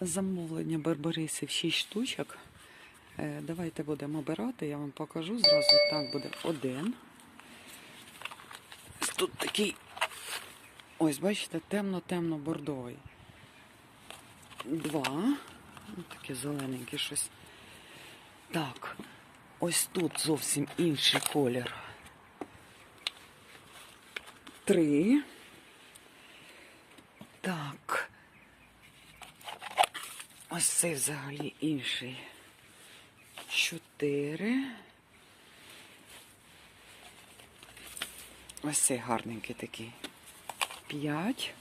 Замовлення барбарисів 6 штучок. Е, Давайте будемо обирати, я вам покажу зразу. Так буде один. Тут такий, ось бачите, темно-темно бордовий. Два. Ось таке зелененьке щось. Так, ось тут зовсім інший колір. Три. Так. Ось цей взагалі інший. Чотири. Ось цей гарненький такий. П'ять.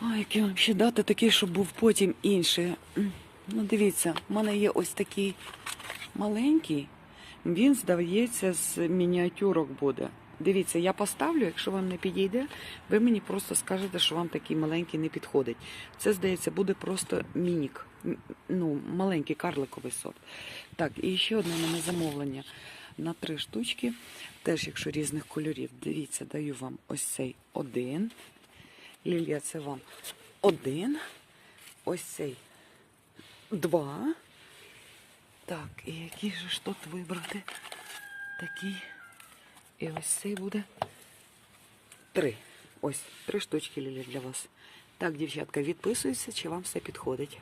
А, який вам ще дати такий, щоб був потім інший. Ну, дивіться, в мене є ось такий маленький. Він, здається, з мініатюрок буде. Дивіться, я поставлю, якщо вам не підійде, ви мені просто скажете, що вам такий маленький не підходить. Це, здається, буде просто мінік, ну, маленький карликовий сорт. Так, і ще одне мене замовлення на три штучки. Теж, якщо різних кольорів. Дивіться, даю вам ось цей один. Лілія, це вам один. Ось цей два. Так, і який же ж тут вибрати? Такий. І ось цей буде три. Ось три штучки Лілі для вас. Так, дівчатка, відписуюся, чи вам все підходить.